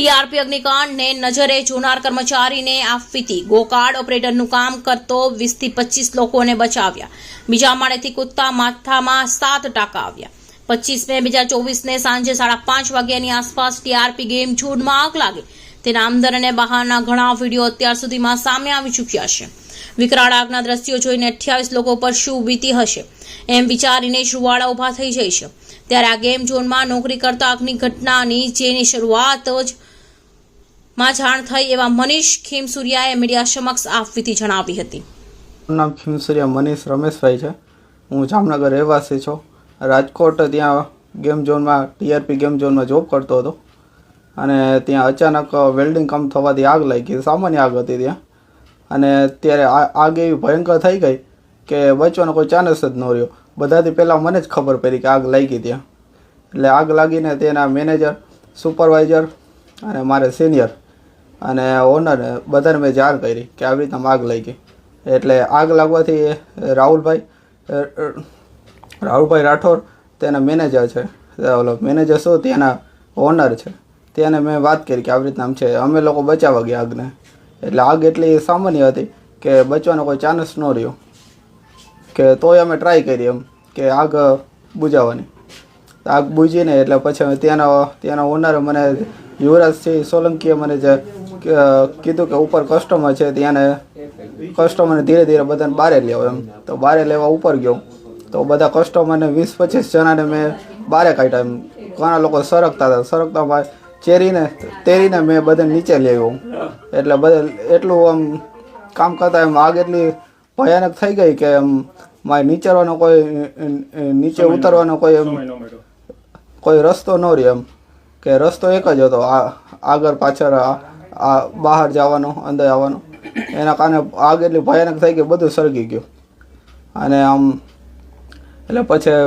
TRP અગ્નિકાંડને નજરે જોનાર કર્મચારીને આપવીતી. ગોકાર્ડ ઓપરેટરનું કામ કરતો વીસથી પચીસ લોકોને બચાવ્યા. બીજા માળેથી કૂદતા માથામાં સાત ટાંકા આવ્યા. પચીસ મે બે હજાર ચોવીસને સાંજે સાડા પાંચ વાગ્યાની આસપાસ ટીઆરપી ગેમ ઝૂડમાં આગ લાગે. તેના અંદર અને બહારના ઘણા વીડિયો અત્યાર સુધીમાં સામે આવી ચૂક્યા છે. વિકરાળ આગના દ્રશ્યો જોઈને અઠ્યાવીસ લોકો પર શું વીતી હશે? એમ વિચારીને શુવાળા ઊભા થઈ જાય છે. ત્યારે આ ગેમ ઝોનમાં નોકરી કરતા આગની ઘટનાની જેની શરૂઆત જ માં જાણ થઈ એવા મનીષ ખીમસુરિયાએ મીડિયા સમક્ષ આ વિધિ જણાવી હતી. નામ ખીમસુરિયા મનીષ રમેશભાઈ છે. હું જામનગર રહેવાસી છું. રાજકોટ ત્યાં ગેમ ઝોનમાં, ટીઆરપી ગેમ ઝોનમાં જોબ કરતો હતો. અને ત્યાં અચાનક વેલ્ડિંગ કામ થવાથી આગ લાગી, સામાન્ય આગ હતી ત્યાં. અને ત્યારે આગ એવી ભયંકર થઈ ગઈ કે બચવાનો કોઈ ચાન્સ જ ન રહ્યો. બધાથી પહેલાં મને જ ખબર પડી કે આગ લાગી ત્યાં. એટલે આગ લાગીને તેના મેનેજર સુપરવાઇઝર અને મારે સિનિયર અને ઓનર બધાને મેં જાણ કરી કે આવી રીતના આગ લાગી એટલે આગ લાગવાથી રાહુલભાઈ રાહુલભાઈ રાઠોડ તેના મેનેજર છે. ઓલો મેનેજર શું? ત્યાંના ઓનર છે. તેને મેં વાત કરી કે આવી રીતના આમ છે. અમે લોકો બચાવવા ગયા આગને. એટલે આગ એટલી સામાન્ય હતી કે બચવાનો કોઈ ચાન્સ ન રહ્યો. કે તોય અમે ટ્રાય કરી એમ કે આગ બુજાવવાની. આગ બુજીને એટલે પછી ત્યાંના ત્યાંના ઓનરે મને યુવરાજસિંહ સોલંકીએ મને જે કીધું કે ઉપર કસ્ટમર છે ત્યાંને કસ્ટમરને ધીરે ધીરે બધાને બારે લેવો એમ. તો બારે લેવા ઉપર ગયો. તો બધા કસ્ટમરને વીસ પચીસ જણાને મેં બારે કાઢ્યા એમ. ઘણા લોકો સરકતા હતા. સરકતા ચેરીને તેરીને મેં બધાને નીચે લઈ એટલે બધા એટલું આમ કામ કરતા એમ આગ એટલી ભયાનક થઈ ગઈ કે એમ મારે નીચેવાનો કોઈ નીચે ઉતરવાનો કોઈ એમ કોઈ રસ્તો ન રહ્યો એમ. કે રસ્તો એક જ હતો. આ આગળ પાછળ આ બહાર જવાનો, અંદર આવવાનો. એના કારણે આગ એટલી ભયાનક થઈ ગઈ બધું સળગી ગયું. અને આમ, એટલે પછી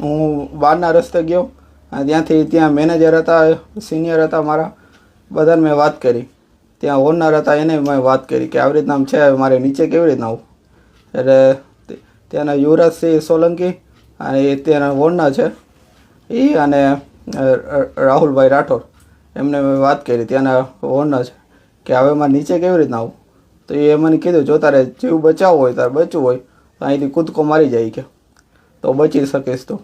હું બહારના રસ્તે ગયો, અને ત્યાંથી ત્યાં મેનેજર હતા સિનિયર હતા મારા, બધાને મેં વાત કરી. ત્યાં ઓનર હતા, એને મેં વાત કરી કે આવી રીતના છે, મારે નીચે કેવી રીતના આવું. એટલે ત્યાંના યુવરાજસિંહ સોલંકી, અને એ ત્યાંના ઓનર છે. એ અને રાહુલભાઈ રાઠોડ. એમને મેં વાત કરી ત્યાંના ઓનર છે કે હવે મારે નીચે કેવી રીતના આવું? તો એ મને કીધું જો તારે જીવ બચાવવો હોય તારે બચવું હોય તો અહીંથી કૂદકો મારી જાય કે. તો બચી શકીશ તો.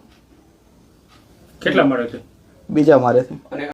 કેટલા મળે છે? બીજા મારેથી.